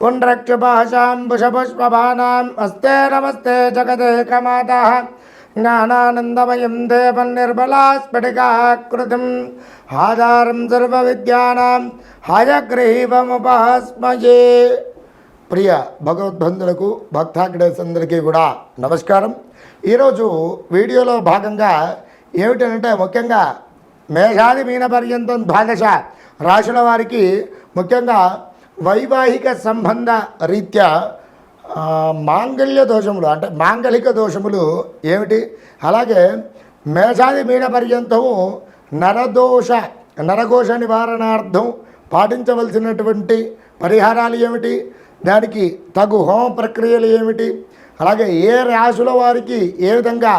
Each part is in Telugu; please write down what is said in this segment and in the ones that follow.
పుండ్రక్షుభాషాంబుషపుష్పభానాం అస్తే నమస్తే జగదేకమాతా జ్ఞానానందమయం దేవం నిర్మలాస్ఫటికాకృతిం ఆధారం సర్వవిద్యానాం హయగ్రీవముపహస్మయే ప్రియ భగవద్బంధులకు భక్తాగ్రేస్ అందరికీ కూడా నమస్కారం. ఈరోజు వీడియోలో భాగంగా ఏమిటంటే ముఖ్యంగా మేఘాది మీన పర్యంతం ద్వాదశ రాశుల వారికి ముఖ్యంగా వైవాహిక సంబంధ రీత్యా మాంగళ్య దోషములు అంటే మాంగళిక దోషములు ఏమిటి? అలాగే మేషాది మీన పర్యంతము నరదోష నరఘోష నివారణార్థం పాటించవలసినటువంటి పరిహారాలు ఏమిటి? దానికి తగు హోమ ప్రక్రియలు ఏమిటి? అలాగే ఏ రాశుల వారికి ఏ విధంగా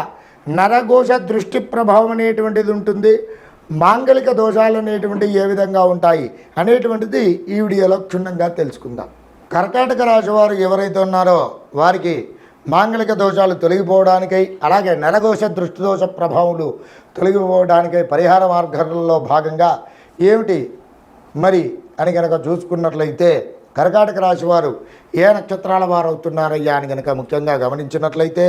నరఘోష దృష్టి ప్రభావం అనేటువంటిది ఉంటుంది? మాంగళిక దోషాలు అనేటువంటివి ఏ విధంగా ఉంటాయి అనేటువంటిది ఈ వీడియోలో క్షుణ్ణంగా తెలుసుకుందాం. కర్కాటక రాశి వారు ఎవరైతే ఉన్నారో వారికి మాంగళిక దోషాలు తొలగిపోవడానికై అలాగే నరదోష దృష్టి దోష ప్రభావాలు తొలగిపోవడానికై పరిహార మార్గాలలో భాగంగా ఏమిటి మరి అని కనుక చూసుకున్నట్లయితే కర్కాటక రాశి వారు ఏ నక్షత్రాల వారు అవుతున్నారయ్యా అని కనుక ముఖ్యంగా గమనించినట్లయితే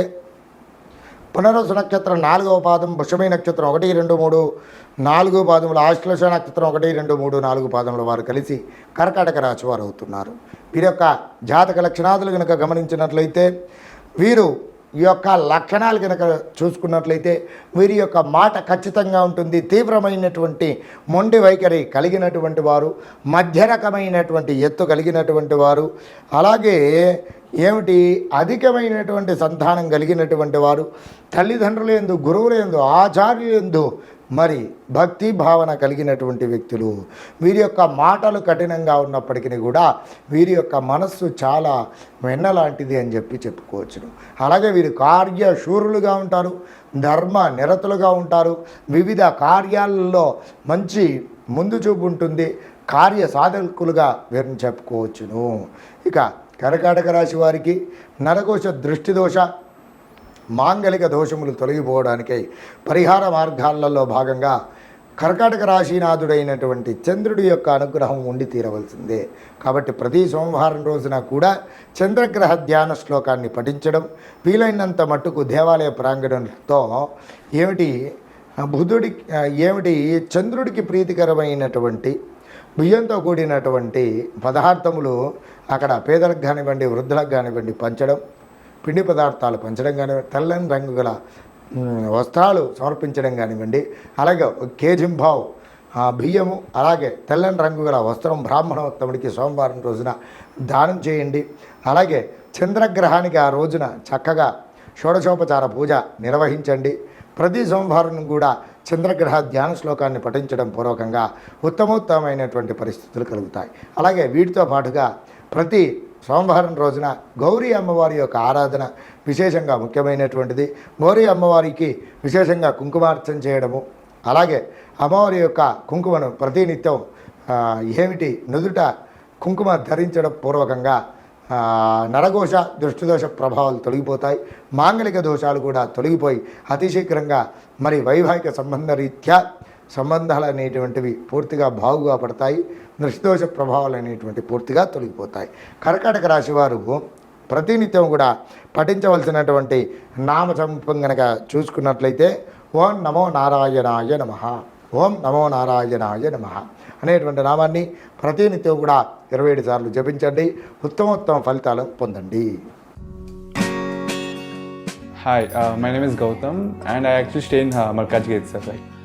పునరసు నక్షత్రం నాలుగవ పాదం పుష్యమి నక్షత్రం ఒకటి రెండు మూడు నాలుగు పాదములు ఆశ్లేష నక్షత్రం ఒకటి రెండు మూడు నాలుగు పాదముల వారు కలిసి కర్కాటక రాశి వారు అవుతున్నారు. వీరి యొక్క జాతక లక్షణాదులు కనుక గమనించినట్లయితే వీరు ఈ యొక్క లక్షణాలు కనుక చూసుకున్నట్లయితే వీరి యొక్క మాట ఖచ్చితంగా ఉంటుంది. తీవ్రమైనటువంటి మొండి వైఖరి కలిగినటువంటి వారు మధ్య రకమైనటువంటి ఎత్తు కలిగినటువంటి వారు అలాగే ఏమిటి? అధికమైనటువంటి సంతానం కలిగినటువంటి వారు తల్లిదండ్రుల గురువులందు గురువుల ఎందు ఆచార్యుల ఎందు మరి భక్తి భావన కలిగినటువంటి వ్యక్తులు వీరి యొక్క మాటలు కఠినంగా ఉన్నప్పటికీ కూడా వీరి యొక్క మనస్సు చాలా వెన్నలాంటిది అని చెప్పి చెప్పుకోవచ్చును. అలాగే వీరు కార్యశూరులుగా ఉంటారు ధర్మ నిరతులుగా ఉంటారు వివిధ కార్యాలలో మంచి ముందు చూపు ఉంటుంది కార్య సాధకులుగా వీరిని చెప్పుకోవచ్చును. ఇక కర్కాటక రాశి వారికి నరకోశ దృష్టి దోష మాంగళిక దోషములు తొలగిపోవడానికై పరిహార మార్గాలలో భాగంగా కర్కాటక రాశీనాథుడైనటువంటి చంద్రుడి యొక్క అనుగ్రహం ఉండి తీరవలసిందే. కాబట్టి ప్రతి సోమవారం రోజున కూడా చంద్రగ్రహ ధ్యాన శ్లోకాన్ని పఠించడం వీలైనంత మట్టుకు దేవాలయ ప్రాంగణంతో ఏమిటి బుధుడి ఏమిటి చంద్రుడికి ప్రీతికరమైనటువంటి బియ్యంతో కూడినటువంటి పదార్థములు అక్కడ పేదలకు కానివ్వండి వృద్ధులకు కానివ్వండి పంచడం పిండి పదార్థాలు పంచడం కానివ్వండి తెల్లని రంగు గల వస్త్రాలు సమర్పించడం కానివ్వండి అలాగే ఒక ఆ బియ్యము అలాగే తెల్లని రంగు గల వస్త్రం బ్రాహ్మణోత్తముడికి సోమవారం రోజున దానం చేయండి. అలాగే చంద్రగ్రహానికి ఆ రోజున చక్కగా షోడశోపచార పూజ నిర్వహించండి. ప్రతి సోమవారం కూడా చంద్రగ్రహ ధ్యాన శ్లోకాన్ని పఠించడం పూర్వకంగా ఉత్తమోత్తమైనటువంటి పరిస్థితులు కలుగుతాయి. అలాగే వీటితో పాటుగా ప్రతి సోమవారం రోజున గౌరీ అమ్మవారి యొక్క ఆరాధన విశేషంగా ముఖ్యమైనటువంటిది. గౌరీ అమ్మవారికి విశేషంగా కుంకుమార్చన చేయడము అలాగే అమ్మవారి యొక్క కుంకుమను ప్రతినిత్యం ఏమిటి నుదుట కుంకుమ ధరించడం పూర్వకంగా నరఘోష దృష్టిదోష ప్రభావాలు తొలగిపోతాయి. మాంగళిక దోషాలు కూడా తొలగిపోయి అతి శీఘ్రంగా మరి వైవాహిక సంబంధ రీత్యా సంబంధాలు అనేటువంటివి పూర్తిగా బాగుగా పడతాయి దృష్టిదోష ప్రభావాలు అనేటువంటి పూర్తిగా తొలగిపోతాయి. కర్కాటక రాశి వారు ప్రతినిత్యం కూడా పఠించవలసినటువంటి నామ సంపం గనక చూసుకున్నట్లయితే ఓం నమో నారాయణాయ నమ ఓం నమో నారాయణాయ నమ అనేటువంటి నామాన్ని ప్రతినిత్యం కూడా ఇరవై ఏడు సార్లు జపించండి. ఉత్తమోత్తమ ఫలితాలు పొందండి. Hi my name is Gautam and I I actually stay in uh,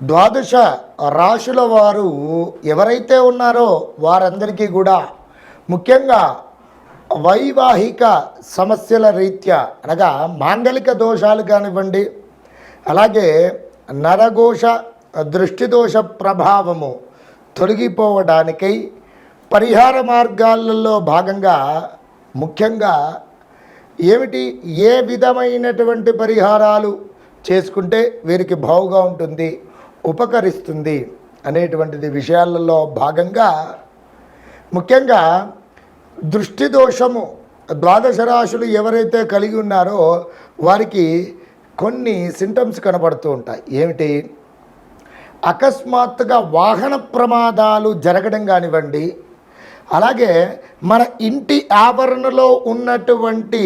ద్వాదశ రాశుల వారు ఎవరైతే ఉన్నారో వారందరికీ కూడా ముఖ్యంగా వైవాహిక సమస్యల రీత్యా అనగా మాంగలిక దోషాలు కానివ్వండి అలాగే నరఘోష దృష్టి దోష ప్రభావము తొలగిపోవడానికై పరిహార మార్గాలలో భాగంగా ముఖ్యంగా ఏమిటి ఏ విధమైనటువంటి పరిహారాలు చేసుకుంటే వీరికి బావుగా ఉంటుంది? ఉపకరిస్తుంది అనేటువంటిది విషయాలలో భాగంగా ముఖ్యంగా దృష్టి దోషము ద్వాదశ రాశులు ఎవరైతే కలిగి ఉన్నారో వారికి కొన్ని సింటమ్స్ కనబడుతూ ఉంటాయి. ఏమిటి? అకస్మాత్తుగా వాహన ప్రమాదాలు జరగడం కానివ్వండి అలాగే మన ఇంటి ఆవరణలో ఉన్నటువంటి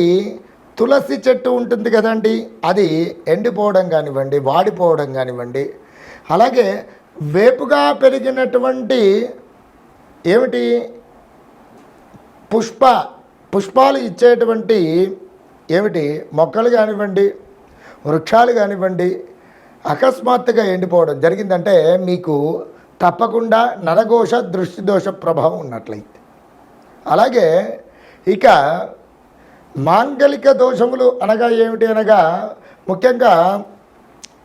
తులసి చెట్టు ఉంటుంది కదండి అది ఎండిపోవడం కానివ్వండి వాడిపోవడం కానివ్వండి అలాగే వేపుగా పెరిగినటువంటి ఏమిటి? పుష్ప పుష్పాలు ఇచ్చేటువంటి ఏమిటి? మొక్కలు కానివ్వండి వృక్షాలు కానివ్వండి అకస్మాత్తుగా ఎండిపోవడం జరిగిందంటే మీకు తప్పకుండా నరఘోష దృష్టి దోష ప్రభావం ఉన్నట్లయితే. అలాగే ఇక మాంగలిక దోషములు అనగా ఏమిటి అనగా ముఖ్యంగా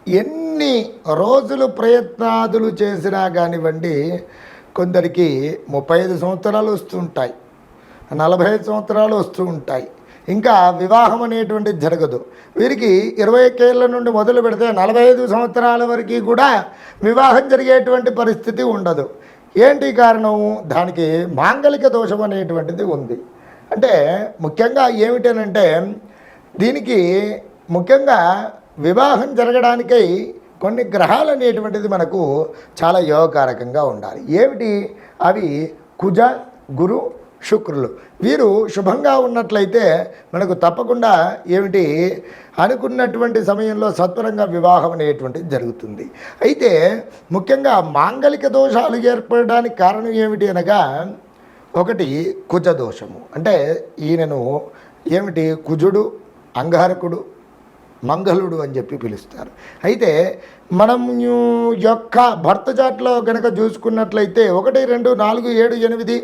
ఎన్ని రోజులు ప్రయత్నాదులు చేసినా కానివ్వండి కొందరికి ముప్పై ఐదు సంవత్సరాలు వస్తుంటాయి నలభై ఐదు సంవత్సరాలు వస్తూ ఉంటాయి. ఇంకా వివాహం అనేటువంటిది జరగదు. వీరికి ఇరవై ఏళ్ళ నుండి మొదలు పెడితే నలభై ఐదు సంవత్సరాల వరకు కూడా వివాహం జరిగేటువంటి పరిస్థితి ఉండదు. ఏంటి కారణం? దానికి మాంగలిక దోషం అనేటువంటిది ఉంది. అంటే ముఖ్యంగా ఏమిటనంటే దీనికి ముఖ్యంగా వివాహం జరగడానికై కొన్ని గ్రహాలు అనేటువంటిది మనకు చాలా యోగకారకంగా ఉండాలి. ఏమిటి? అవి కుజ గురు శుక్రులు. వీరు శుభంగా ఉన్నట్లయితే మనకు తప్పకుండా ఏమిటి? అనుకున్నటువంటి సమయంలో సత్వరంగా వివాహం అనేటువంటిది జరుగుతుంది. అయితే ముఖ్యంగా మాంగలిక దోషాలు ఏర్పడడానికి కారణం ఏమిటి అనగా ఒకటి కుజ దోషము. అంటే ఈయనను ఏమిటి? కుజుడు అంగారకుడు మంగళుడు అని చెప్పి పిలుస్తారు. అయితే మనం యొక్క భర్త చాట్లో కనుక చూసుకున్నట్లయితే ఒకటి రెండు నాలుగు ఏడు ఎనిమిది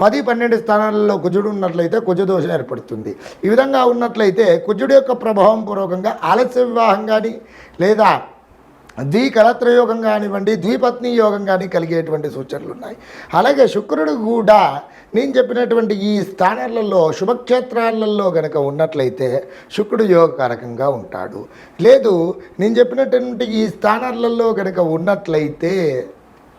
పది పన్నెండు స్థానాలలో కుజుడు ఉన్నట్లయితే కుజదోషం ఏర్పడుతుంది. ఈ విధంగా ఉన్నట్లయితే కుజుడు యొక్క ప్రభావం పూర్వకంగా ఆలస్య వివాహం కానీ లేదా ద్వికలత్ర యోగం కానివ్వండి ద్విపత్ని యోగం కానీ కలిగేటువంటి సూచనలు ఉన్నాయి అలాగే శుక్రుడు కూడా నేను చెప్పినటువంటి ఈ స్థానాలలో శుభక్షేత్రాలలో గనక ఉన్నట్లయితే శుక్రుడు యోగకారకంగా ఉంటాడు. లేదు నేను చెప్పినటువంటి ఈ స్థానాలలో గనక ఉన్నట్లయితే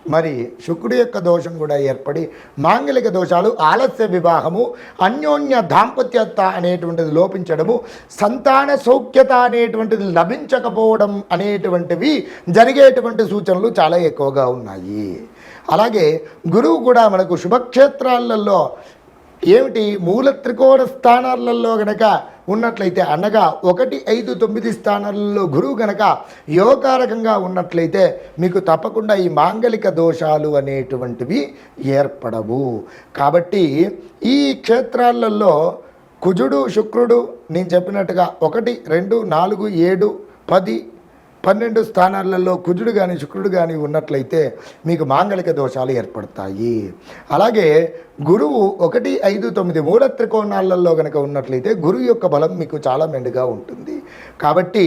మరి శుక్రుడి యొక్క దోషం కూడా ఏర్పడి మాంగలిక దోషాలు ఆలస్య వివాహము అన్యోన్య దాంపత్యత అనేటువంటిది లోపించడము సంతాన సౌఖ్యత అనేటువంటిది లభించకపోవడం అనేటువంటివి జరిగేటువంటి సూచనలు చాలా ఎక్కువగా ఉన్నాయి. అలాగే గురువు కూడా మనకు శుభక్షేత్రాలలో ఏమిటి? మూల త్రికోణ స్థానాలలో గనక ఉన్నట్లయితే అనగా ఒకటి ఐదు తొమ్మిది స్థానాలలో గురువు గనక యోగకారకంగా ఉన్నట్లయితే మీకు తప్పకుండా ఈ మాంగలిక దోషాలు అనేటువంటివి ఏర్పడవు. కాబట్టి ఈ క్షేత్రాలలో కుజుడు శుక్రుడు నేను చెప్పినట్టుగా ఒకటి రెండు నాలుగు ఏడు పది పన్నెండు స్థానాలలో కుజుడు కానీ శుక్రుడు కానీ ఉన్నట్లయితే మీకు మాంగళిక దోషాలు ఏర్పడతాయి. అలాగే గురువు ఒకటి ఐదు తొమ్మిది మూల త్రికోణాలలో కనుక ఉన్నట్లయితే గురువు యొక్క బలం మీకు చాలా మెండుగా ఉంటుంది. కాబట్టి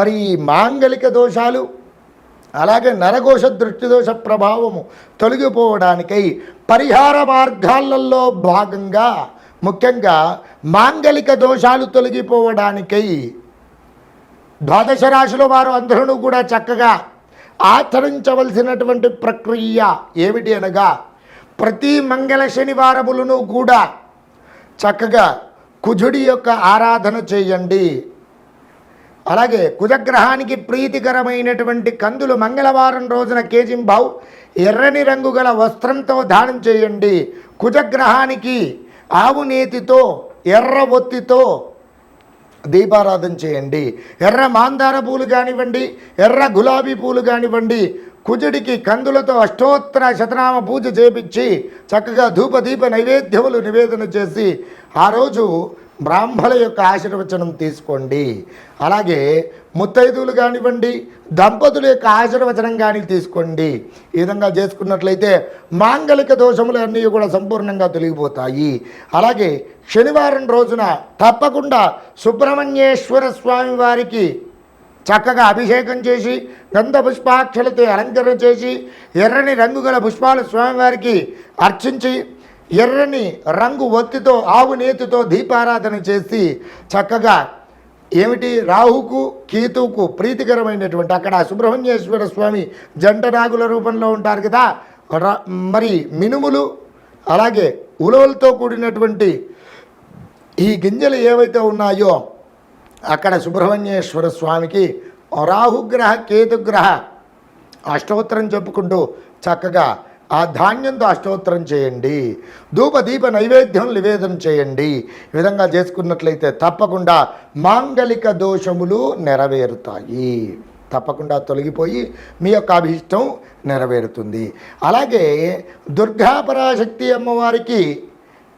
మరి మాంగళిక దోషాలు అలాగే నరఘోష దృష్టిదోష ప్రభావము తొలగిపోవడానికై పరిహార మార్గాలలో భాగంగా ముఖ్యంగా మాంగలిక దోషాలు తొలగిపోవడానికై ద్వాదశ రాశుల వారు అందరూ కూడా చక్కగా ఆచరించవలసినటువంటి ప్రక్రియ ఏమిటి అనగా ప్రతి మంగళ శనివారములను కూడా చక్కగా కుజుడి యొక్క ఆరాధన చేయండి. అలాగే కుజగ్రహానికి ప్రీతికరమైనటువంటి కందులు మంగళవారం రోజున కేజింబావు ఎర్రని రంగు గల వస్త్రంతో దానం చేయండి. కుజగ్రహానికి ఆవు నేతితో ఎర్ర ఒత్తితో దీపారాధన చేయండి. ఎర్ర మాందార పూలు కానివ్వండి ఎర్ర గులాబీ పూలు కానివ్వండి కుజుడికి కందులతో అష్టోత్తర శతనామ పూజ చేపించి చక్కగా ధూపదీప నైవేద్యములు నివేదన చేసి ఆ రోజు బ్రాహ్మల యొక్క ఆశీర్వచనం తీసుకోండి. అలాగే ముత్తైదువులు కానివ్వండి దంపతుల యొక్క ఆశీర్వచనం కానీ తీసుకోండి. ఈ విధంగా చేసుకున్నట్లయితే మాంగళిక దోషములు అన్నీ కూడా సంపూర్ణంగా తొలగిపోతాయి. అలాగే శనివారం రోజున తప్పకుండా సుబ్రహ్మణ్యేశ్వర స్వామి వారికి చక్కగా అభిషేకం చేసి గంధ పుష్పాక్షలతో అలంకరణ చేసి ఎర్రని రంగుగల పుష్పాలు స్వామివారికి అర్చించి ఎర్రని రంగు ఒత్తితో ఆవు నేతితో దీపారాధన చేసి చక్కగా ఏమిటి? రాహుకు కేతువుకు ప్రీతికరమైనటువంటి అక్కడ సుబ్రహ్మణ్యేశ్వర స్వామి జంట నాగుల రూపంలో ఉంటారు కదా. మరి మినుములు అలాగే ఉలవలతో కూడినటువంటి ఈ గింజలు ఏవైతే ఉన్నాయో అక్కడ సుబ్రహ్మణ్యేశ్వర స్వామికి రాహుగ్రహ కేతుగ్రహ అష్టోత్తరం చెప్పుకుంటూ చక్కగా ఆ ధాన్యంతో అష్టోత్తరం చేయండి. ధూప దీప నైవేద్యం నివేదన చేయండి. ఈ విధంగా చేసుకున్నట్లయితే తప్పకుండా మాంగలిక దోషములు నెరవేరుతాయి. తప్పకుండా తొలగిపోయి మీ యొక్క అభిష్టం నెరవేరుతుంది. అలాగే దుర్గాపరాశక్తి అమ్మవారికి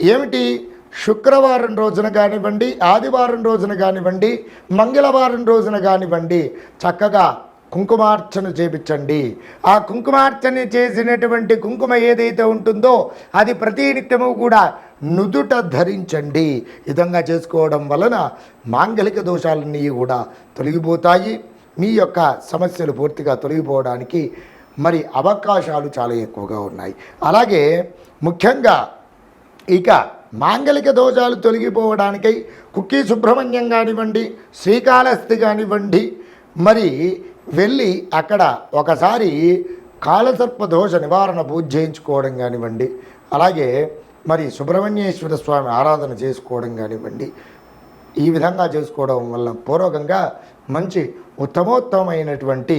ఏమిటి? శుక్రవారం రోజున కానివ్వండి ఆదివారం రోజున కానివ్వండి మంగళవారం రోజున కానివ్వండి చక్కగా కుంకుమార్చన చేపించండి. ఆ కుంకుమార్చన చేసినటువంటి కుంకుమ ఏదైతే ఉంటుందో అది ప్రతి నిత్యము కూడా నుదుట ధరించండి. విధంగా చేసుకోవడం వలన మాంగలిక దోషాలన్నీ కూడా తొలగిపోతాయి. మీ యొక్క సమస్యలు పూర్తిగా తొలగిపోవడానికి మరి అవకాశాలు చాలా ఎక్కువగా ఉన్నాయి. అలాగే ముఖ్యంగా ఇక మాంగలిక దోషాలు తొలగిపోవడానికై కుక్కీ సుబ్రహ్మణ్యం కానివ్వండి శ్రీకాళహస్తి కానివ్వండి మరి వెళ్ళి అక్కడ ఒకసారి కాలసర్ప దోష నివారణ పూజ చేయించుకోవడం కానివ్వండి అలాగే మరి సుబ్రహ్మణ్యేశ్వర స్వామి ఆరాధన చేసుకోవడం కానివ్వండి ఈ విధంగా చేసుకోవడం వల్ల పూర్వకంగా మంచి ఉత్తమోత్తమైనటువంటి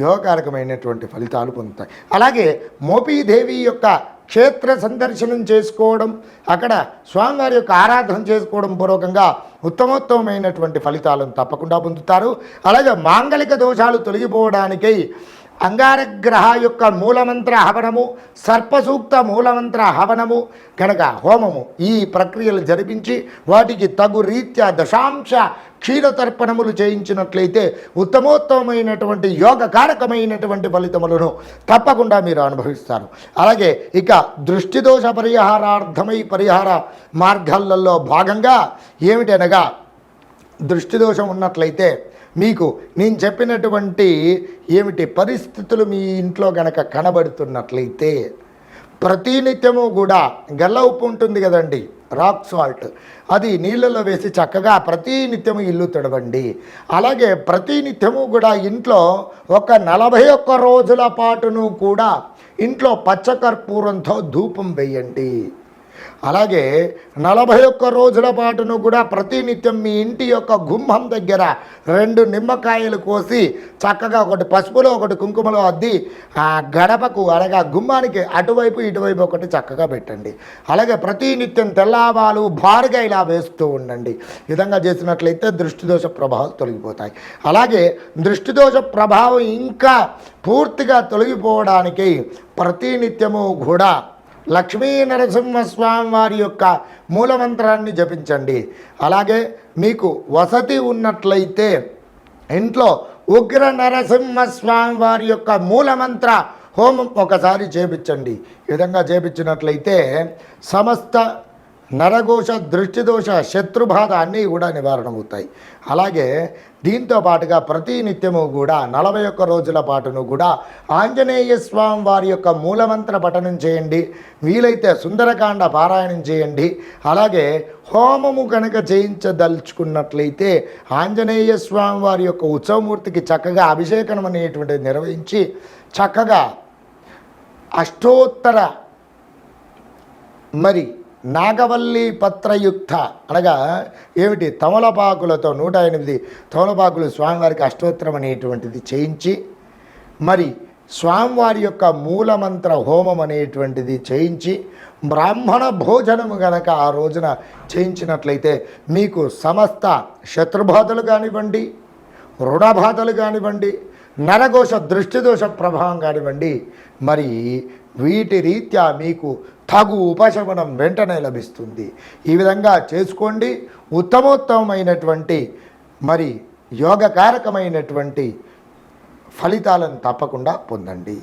యోగకారకమైనటువంటి ఫలితాలు పొందుతాయి. అలాగే మోపీదేవి యొక్క క్షేత్ర సందర్శనం చేసుకోవడం అక్కడ స్వామివారి యొక్క ఆరాధన చేసుకోవడం పూర్వకంగా ఉత్తమోత్తమైనటువంటి ఫలితాలను తప్పకుండా పొందుతారు. అలాగే మాంగళిక దోషాలు తొలగిపోవడానికై అంగారగ్రహ యొక్క మూలమంత్ర హవనము సర్పసూక్త మూలమంత్ర హవనము కనుక హోమము ఈ ప్రక్రియలు జరిపించి వాటికి తగు రీత్యా దశాంశ క్షీరతర్పణములు చేయించినట్లయితే ఉత్తమోత్తమైనటువంటి యోగకారకమైనటువంటి ఫలితములను తప్పకుండా మీరు అనుభవిస్తారు. అలాగే ఇక దృష్టి దోష పరిహారార్థమై పరిహార మార్గాలలో భాగంగా ఏమిటనగా దృష్టి దోషం ఉన్నట్లయితే మీకు నేను చెప్పినటువంటి ఏమిటి పరిస్థితులు మీ ఇంట్లో గనక కనబడుతున్నట్లయితే ప్రతినిత్యము కూడా గల్ల ఉప్పు ఉంటుంది కదండి రాక్ సాల్ట్ అది నీళ్ళలో వేసి చక్కగా ప్రతినిత్యము ఇల్లు తడవండి. అలాగే ప్రతినిత్యము కూడా ఇంట్లో ఒక నలభై ఒక్క రోజుల పాటును కూడా ఇంట్లో పచ్చకర్పూరంతో ధూపం వేయండి. అలాగే నలభై ఒక్క రోజుల పాటును కూడా ప్రతినిత్యం మీ ఇంటి యొక్క గుమ్మం దగ్గర రెండు నిమ్మకాయలు కోసి చక్కగా ఒకటి పసుపులో ఒకటి కుంకుమలో అద్ది ఆ గడపకు అలాగే గుమ్మానికి అటువైపు ఇటువైపు ఒకటి చక్కగా పెట్టండి. అలాగే ప్రతినిత్యం తెల్లావాలు భారుగా ఇలా వేస్తూ ఉండండి. విధంగా చేసినట్లయితే దృష్టిదోష ప్రభావం తొలగిపోతాయి. అలాగే దృష్టిదోష ప్రభావం ఇంకా పూర్తిగా తొలగిపోవడానికి ప్రతినిత్యము కూడా లక్ష్మీ నరసింహస్వామి వారి యొక్క మూలమంత్రాన్ని జపించండి. అలాగే మీకు వసతి ఉన్నట్లయితే ఇంట్లో ఉగ్ర నరసింహస్వామి వారి యొక్క మూలమంత్ర హోమం ఒకసారి చేపించండి. ఈ విధంగా చేపించినట్లయితే సమస్త నరఘోష దృష్టిదోష శత్రుబాధ అన్నీ కూడా నివారణ అవుతాయి అలాగే దీంతో పాటుగా ప్రతి నిత్యము కూడా నలభై ఒక్క రోజుల పాటును కూడా ఆంజనేయ స్వామి వారి యొక్క మూలమంత్ర పఠనం చేయండి. వీలైతే సుందరకాండ పారాయణం చేయండి. అలాగే హోమము కనుక చేయించదలుచుకున్నట్లయితే ఆంజనేయ స్వామి వారి యొక్క ఉత్సవమూర్తికి చక్కగా అభిషేకం అనేటువంటిది నిర్వహించి చక్కగా అష్టోత్తర మరి నాగవల్లి పత్రయుక్త. అనగా ఏమిటి? తమలపాకులతో నూట ఎనిమిది తమలపాకులు స్వామివారికి అష్టోత్తరం అనేటువంటిది చేయించి మరి స్వామివారి యొక్క మూలమంత్ర హోమం అనేటువంటిది చేయించి బ్రాహ్మణ భోజనము గనక ఆ రోజున చేయించినట్లయితే మీకు సమస్త శత్రుబాధలు కానివ్వండి రుణబాధలు కానివ్వండి నరఘోష దృష్టిదోష ప్రభావం కానివ్వండి మరి వీటి రీత్యా మీకు తగు ఉపశమనం వెంటనే లభిస్తుంది. ఈ విధంగా చేసుకోండి. ఉత్తమోత్తమైనటువంటి మరి యోగకారకమైనటువంటి ఫలితాలను తప్పకుండా పొందండి.